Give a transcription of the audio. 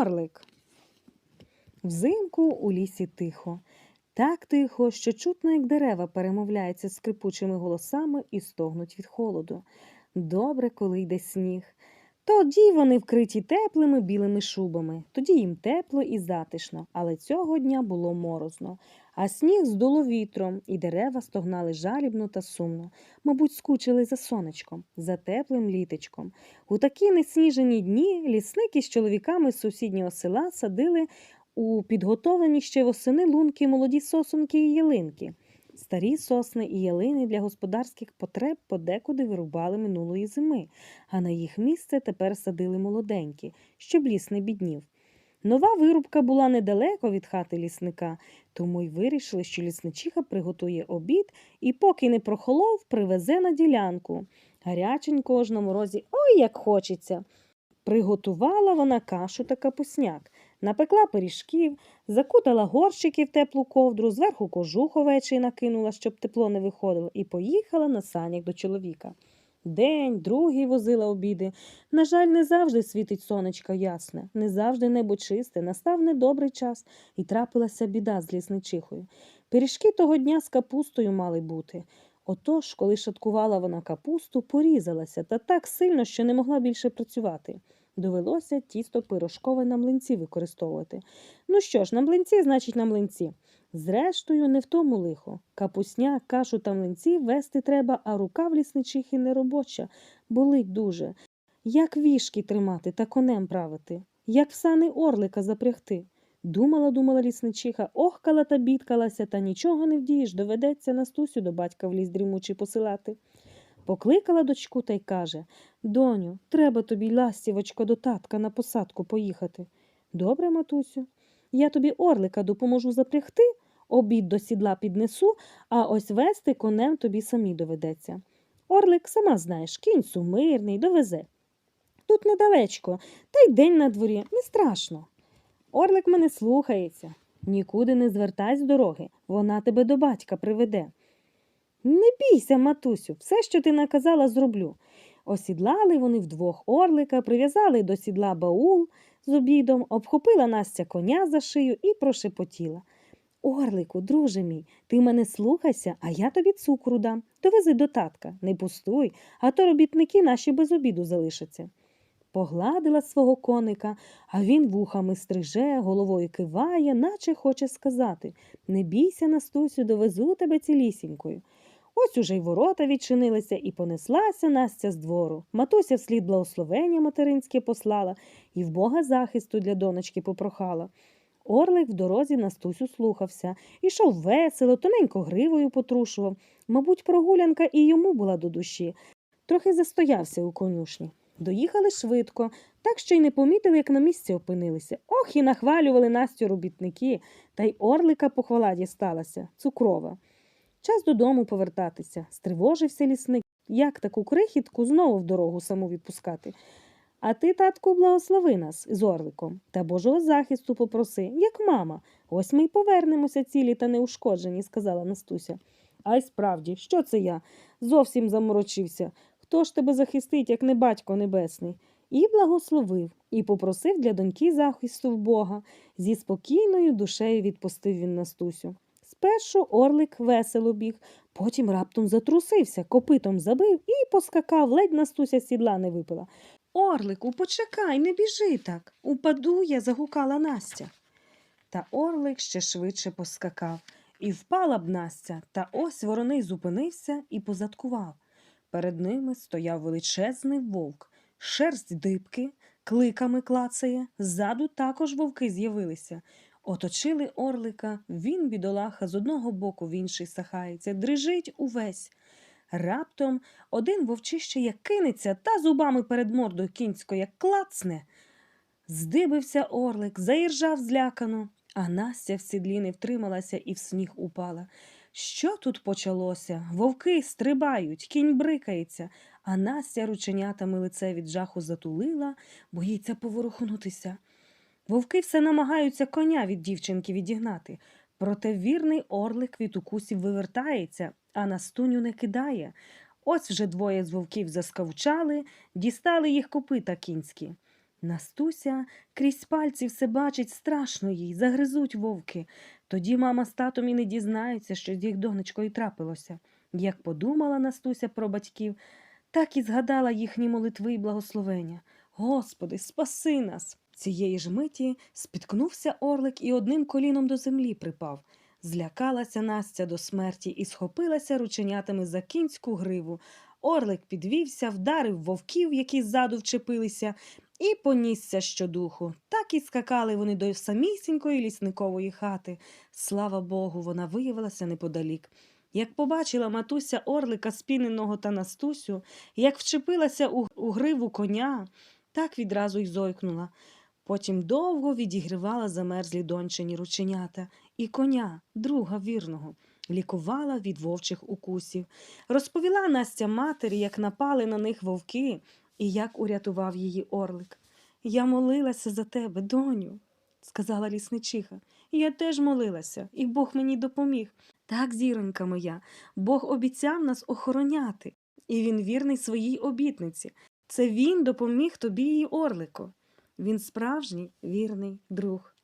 Орлик. Взимку у лісі тихо. Так тихо, що чутно, як дерева перемовляються скрипучими голосами і стогнуть від холоду. Добре, коли йде сніг. Тоді вони вкриті теплими білими шубами. Тоді їм тепло і затишно, але цього дня було морозно. А сніг здуло вітром, і дерева стогнали жалібно та сумно. Мабуть, скучили за сонечком, за теплим літочком. У такі несніжені дні лісники з чоловіками з сусіднього села садили у підготовлені ще восени лунки молоді сосунки і ялинки. Старі сосни і ялини для господарських потреб подекуди вирубали минулої зими, а на їх місце тепер садили молоденькі, щоб ліс не біднів. Нова вирубка була недалеко від хати лісника, тому й вирішили, що лісничиха приготує обід і, поки не прохолов, привезе на ділянку. Гаряченько ж на морозі, ой, як хочеться. Приготувала вона кашу та капусняк, напекла пиріжків, закутала горщики в теплу ковдру, зверху кожух овечий накинула, щоб тепло не виходило, і поїхала на санях до чоловіка. День, другий возила обіди. На жаль, не завжди світить сонечко ясне, не завжди небо чисте, настав недобрий час, і трапилася біда з лісничихою. Пиріжки того дня з капустою мали бути. Отож, коли шаткувала вона капусту, порізалася та так сильно, що не могла більше працювати. Довелося тісто пирожкове на млинці використовувати. Ну що ж, на млинці, значить, на млинці. Зрештою, не в тому лихо. Капусня, кашу та млинці вести треба, а рука в лісничихи не робоча, болить дуже. Як вішки тримати та конем правити, як в сани орлика запрягти. Думала, думала лісничиха, охкала та бідкалася, та нічого не вдієш, доведеться Настусю до батька в ліс дрімучий посилати. Покликала дочку та й каже Доню, треба тобі, ластівочко, до татка на посадку поїхати. Добре, матусю, я тобі орлика допоможу запрягти, обід до сідла піднесу, а ось вести конем тобі самі доведеться. Орлик, сама знаєш, кінь сумирний, довезе. Тут недалечко, та й день на дворі, не страшно. Орлик мене слухається. Нікуди не звертай з дороги, вона тебе до батька приведе. Не бійся, матусю, все, що ти наказала, зроблю. Осідлали вони вдвох орлика, прив'язали до сідла баул з обідом, обхопила Настя коня за шию і прошепотіла. Орлику, друже мій, ти мене слухайся, а я тобі цукру дам. Довези до татка, не пустуй, а то робітники наші без обіду залишаться. Погладила свого коника, а він вухами стриже, головою киває, наче хоче сказати Не бійся, Настусю, довезу тебе цілісінькою. Ось уже й ворота відчинилися і понеслася Настя з двору. Матуся вслід благословення материнське послала і в Бога захисту для донечки попрохала. Орлик в дорозі Настусю слухався, ішов весело, тоненько гривою потрушував. Мабуть, прогулянка і йому була до душі. Трохи застоявся у конюшні. Доїхали швидко, так що й не помітили, як на місці опинилися. Ох, і нахвалювали Настю робітники, та й орлика похвала дісталася, цукрова. Час додому повертатися. Стривожився лісник. Як таку крихітку знову в дорогу саму відпускати? А ти, татку, благослови нас з орликом та Божого захисту попроси, як мама. Ось ми й повернемося цілі та неушкоджені, сказала Настуся. А й справді, що це я? Зовсім заморочився. Хто ж тебе захистить, як не батько небесний? І благословив, і попросив для доньки захисту в Бога. Зі спокійною душею відпустив він Настусю. Спершу орлик весело біг, потім раптом затрусився, копитом забив і поскакав, ледь Настуся сідла не випила. Орлику, почекай, не біжи так. Упаду я, загукала Настя. Та орлик ще швидше поскакав, і впала б Настя, та ось вороний зупинився і позадкував. Перед ними стояв величезний вовк, шерсть дибки, кликами клацає, ззаду також вовки з'явилися. Оточили орлика, він, бідолаха, з одного боку в інший сахається, дрижить увесь. Раптом один вовчище як кинеться та зубами перед мордою кінською як клацне. Здибився орлик, заіржав злякано, а Настя в сідлі не втрималася і в сніг упала. Що тут почалося? Вовки стрибають, кінь брикається, а Настя рученятами лице від жаху затулила, боїться поворухнутися. Вовки все намагаються коня від дівчинки відігнати. Проте вірний орлик від укусів вивертається, а на стуню не кидає. Ось вже двоє з вовків заскавчали, дістали їх копита кінські. Настуся крізь пальці все бачить страшно їй, загризуть вовки. Тоді мама з татом і не дізнаються, що з їх донечкою трапилося. Як подумала Настуся про батьків, так і згадала їхні молитви і благословення. Господи, спаси нас! Цієї ж миті спіткнувся орлик і одним коліном до землі припав. Злякалася Настя до смерті і схопилася рученятами за кінську гриву. Орлик підвівся, вдарив вовків, які ззаду вчепилися, і понісся щодуху. Так і скакали вони до самісінької лісникової хати. Слава Богу, вона виявилася неподалік. Як побачила матуся орлика спіненого та Настусю, як вчепилася у, гриву коня, так відразу й зойкнула. Потім довго відігривала замерзлі дончині рученята і коня, друга вірного, лікувала від вовчих укусів. Розповіла Настя матері, як напали на них вовки і як урятував її орлик. Я молилася за тебе, доню, сказала лісничиха. Я теж молилася, і Бог мені допоміг. Так, зіронька моя, Бог обіцяв нас охороняти, і він вірний своїй обітниці. Це він допоміг тобі і орлику. Він справжній вірний друг.